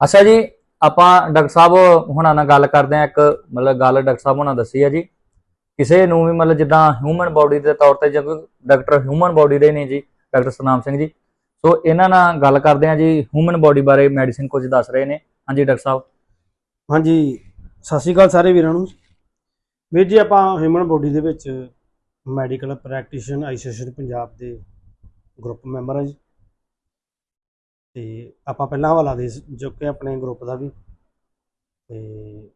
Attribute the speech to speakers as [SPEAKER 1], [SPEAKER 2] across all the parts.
[SPEAKER 1] ਅੱਛਾ ਜੀ, ਆਪਾਂ ਡਾਕਟਰ ਸਾਹਿਬ ਹੁਣਾਂ ਨਾਲ ਗੱਲ ਕਰਦੇ ਆ ਇੱਕ, ਮਤਲਬ ਗੱਲ ਡਾਕਟਰ ਸਾਹਿਬ ਹੁਣਾਂ ਦੱਸੀ ਆ ਜੀ। ਕਿਸੇ ਨੂੰ ਵੀ ਮਤਲਬ ਜਿੱਦਾਂ ਹਿਊਮਨ ਬਾਡੀ ਦੇ ਤੌਰ ਤੇ ਜਦੋਂ ਡਾਕਟਰ ਹਿਊਮਨ ਬਾਡੀ ਦੇ ਨੇ ਜੀ, ਡਾਕਟਰ ਸਤਨਾਮ ਸਿੰਘ ਜੀ। ਸੋ ਇਹਨਾਂ ਨਾਲ ਗੱਲ ਕਰਦੇ ਆ ਜੀ ਹਿਊਮਨ ਬਾਡੀ ਬਾਰੇ ਮੈਡੀਸਿਨ ਕੁਝ ਦੱਸ ਰਹੇ ਨੇ। ਹਾਂਜੀ ਡਾਕਟਰ ਸਾਹਿਬ।
[SPEAKER 2] ਹਾਂਜੀ, ਸਤਿ ਸ਼੍ਰੀ ਅਕਾਲ ਸਾਰੇ ਵੀਰਾਂ ਨੂੰ। ਵੀਰ ਜੀ, ਆਪਾਂ ਹਿਊਮਨ ਬੋਡੀ ਦੇ ਵਿੱਚ ਮੈਡੀਕਲ ਪ੍ਰੈਕਟੀਸ਼ਨ ਐਸੋਸੀਏਸ਼ਨ ਪੰਜਾਬ ਦੇ ਗਰੁੱਪ ਮੈਂਬਰ ਹਾਂ ਜੀ। ਤੇ ਆਪਾਂ ਪਹਿਲਾਂ ਹਵਾਲਾ ਦੇ ਚੁੱਕੇ ਆਪਣੇ ਗਰੁੱਪ ਦਾ ਵੀ। ਤੇ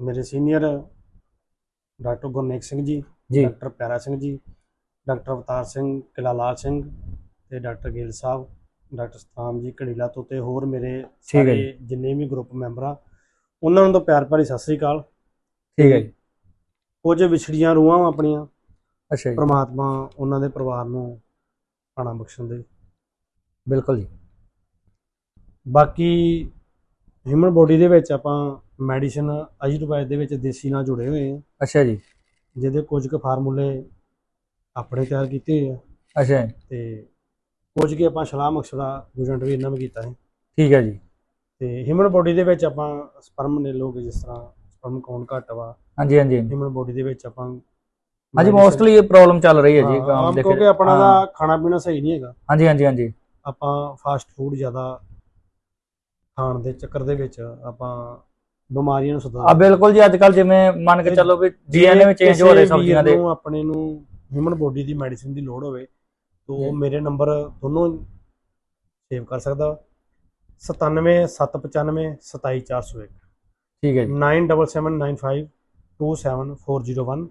[SPEAKER 2] ਮੇਰੇ senior doctor Gurnek Singh ji doctor Piara Singh ji doctor Avtar Singh ਕਿਲਾ ਲਾਲ ਸਿੰਘ ਤੇ ਡਾਕਟਰ ਗਿੱਲ ਸਾਹਿਬ ਡਾਕਟਰ ਸਤਾਮ ਜੀ ਘੜੀਲਾ ਤੋਂ ਤੇ ਹੋਰ ਮੇਰੇ ਸਾਰੇ ਜਿੰਨੇ ਵੀ ਗਰੁੱਪ ਮੈਂਬਰ ਆ ਉਹਨਾਂ ਨੂੰ ਤਾਂ ਪਿਆਰ ਭਰੀ ਸਤਿ ਸ੍ਰੀ ਅਕਾਲ।
[SPEAKER 1] ਠੀਕ ਹੈ ਜੀ।
[SPEAKER 2] ਕੁਝ ਵਿਛੜੀਆਂ ਰੂਹਾਂ ਆਪਣੀਆਂ
[SPEAKER 1] ਅੱਛਾ ਜੀ।
[SPEAKER 2] ਪ੍ਰਮਾਤਮਾ ਉਹਨਾਂ ਦੇ ਪਰਿਵਾਰ ਨੂੰ ਆਣਾ ਬਖਸ਼ਣ ਦੇ।
[SPEAKER 1] ਬਿਲਕੁਲ ਜੀ।
[SPEAKER 2] ਬਾਕੀ ਹਿਊਮਨ ਬੋਡੀ ਦੇ ਵਿੱਚ ਆਪਾਂ ਮੈਡੀਸਿਨ ਆਯੁਰਵੈਦ ਦੇ ਵਿੱਚ ਦੇਸੀ ਨਾਲ ਜੁੜੇ ਹੋਏ ਆ
[SPEAKER 1] ਅੱਛਾ ਜੀ।
[SPEAKER 2] ਜਿਹਦੇ ਕੁਝ ਕੁ ਫਾਰਮੂਲੇ ਆਪਣੇ ਤਿਆਰ ਕੀਤੇ ਹੋਏ ਆ।
[SPEAKER 1] ਅੱਛਾ ਜੀ।
[SPEAKER 2] ਤੇ ਕੁਝ ਕੇ ਆਪਾਂ ਸਲਾਹ ਮਕਸਦਾ ਗੁਜੰਟ ਵੀ ਇਹਨਾਂ ਕੀਤਾ ਹੈ।
[SPEAKER 1] ਠੀਕ ਹੈ ਜੀ।
[SPEAKER 2] ਤੇ ਹਿਊਮਨ ਬੋਡੀ ਦੇ ਵਿੱਚ ਆਪਾਂ ਸਪਰਮ ਨੇ ਲੋਕ ਜਿਸ ਤਰ੍ਹਾਂ ਸਪਰਮ ਕਾਊਂਟ ਘੱਟ ਵਾ।
[SPEAKER 1] ਹਾਂਜੀ ਹਾਂਜੀ।
[SPEAKER 2] ਹਿਊਮਨ ਬੋਡੀ ਦੇ ਵਿੱਚ ਆਪਾਂ
[SPEAKER 1] ਹਾਂਜੀ ਮੋਸਟਲੀ ਇਹ ਪ੍ਰੋਬਲਮ ਚੱਲ ਰਹੀ ਹੈ ਜੀ
[SPEAKER 2] ਆਮ ਕਿਉਂਕਿ ਆਪਣਾ। ਦਾ ਖਾਣਾ ਪੀਣਾ ਸਹੀ ਨਹੀਂ ਹੈਗਾ।
[SPEAKER 1] ਹਾਂਜੀ ਹਾਂਜੀ ਹਾਂਜੀ।
[SPEAKER 2] ਆਪਾਂ ਫਾਸਟ ਫੂਡ ਜ਼ਿਆਦਾ ਖਾਣ ਦੇ ਚੱਕਰ ਦੇ ਵਿੱਚ ਆਪਾਂ ਬਿਮਾਰੀਆਂ ਨੂੰ
[SPEAKER 1] ਆ
[SPEAKER 2] ਸਦਾ
[SPEAKER 1] ਬਿਲਕੁਲ ਜੀ ਅੱਜ ਕੱਲ ਜਿਵੇਂ ਮੰਨ ਕੇ ਚੱਲੋ ਵੀ ਡੀਐਨਏ ਵਿੱਚ ਚੇਂਜ ਹੋ ਰਹੇ ਸਬਜ਼ੀਆਂ ਦੇ।
[SPEAKER 2] ਨੂੰ ਆਪਣੇ ਨੂੰ ਹਿਊਮਨ ਬੋਡੀ ਦੀ ਮੈਡੀਸਿਨ ਦੀ ਲੋੜ ਹੋਵੇ ਤਾਂ ਮੇਰੇ ਨੰਬਰ ਦੋਨੋਂ ਸੇਵ ਕਰ ਸਕਦਾ। 97 795 27401
[SPEAKER 1] ਠੀਕ ਹੈ ਜੀ।
[SPEAKER 2] 9779527401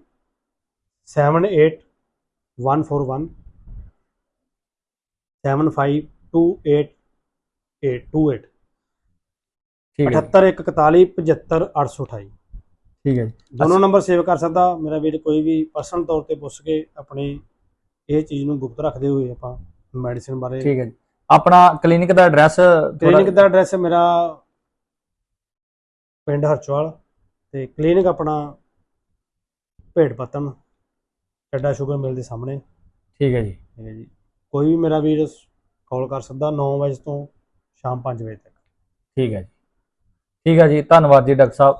[SPEAKER 2] 78141 7528828
[SPEAKER 1] ਠੀਕ ਹੈ ਜੀ,
[SPEAKER 2] 78141 75828
[SPEAKER 1] ਠੀਕ ਹੈ ਜੀ।
[SPEAKER 2] ਦੋਨੋਂ ਨੰਬਰ ਸੇਵ ਕਰ ਸਕਦਾ ਮੇਰਾ ਵੀਰ ਕੋਈ ਵੀ ਪਰਸਨਲ ਤੌਰ ਤੇ ਪੁੱਛ ਕੇ ਆਪਣੀ ਇਹ ਚੀਜ਼ ਨੂੰ ਗੁਪਤ ਰੱਖਦੇ ਹੋਏ ਆਪਾਂ ਮੈਡੀਸਿਨ ਬਾਰੇ
[SPEAKER 1] ਠੀਕ ਹੈ ਜੀ। ਆਪਣਾ ਕਲੀਨਿਕ ਦਾ ਐਡਰੈਸ
[SPEAKER 2] ਕਲੀਨਿਕ ਦਾ ਐਡਰੈਸ ਮੇਰਾ ਪਿੰਡ ਹਰਚਵਾਲ ਤੇ ਕਲੀਨਿਕ ਆਪਣਾ ਭੇਡ ਪਤਨ ਚੱਡਾ ਸ਼ੂਗਰ ਮਿਲ ਦੇ ਸਾਹਮਣੇ।
[SPEAKER 1] ਠੀਕ ਹੈ ਜੀ।
[SPEAKER 2] ਠੀਕ ਹੈ ਜੀ। ਕੋਈ ਵੀ ਮੇਰਾ ਵੀਰ ਕਾਲ ਕਰ ਸਕਦਾ 9 ਵਜੇ ਤੋਂ ਸ਼ਾਮ 5 ਵਜੇ ਤੱਕ।
[SPEAKER 1] ਠੀਕ ਹੈ ਜੀ। ਠੀਕ ਹੈ ਜੀ ਧੰਨਵਾਦ ਜੀ ਡਾਕਟਰ ਸਾਹਿਬ।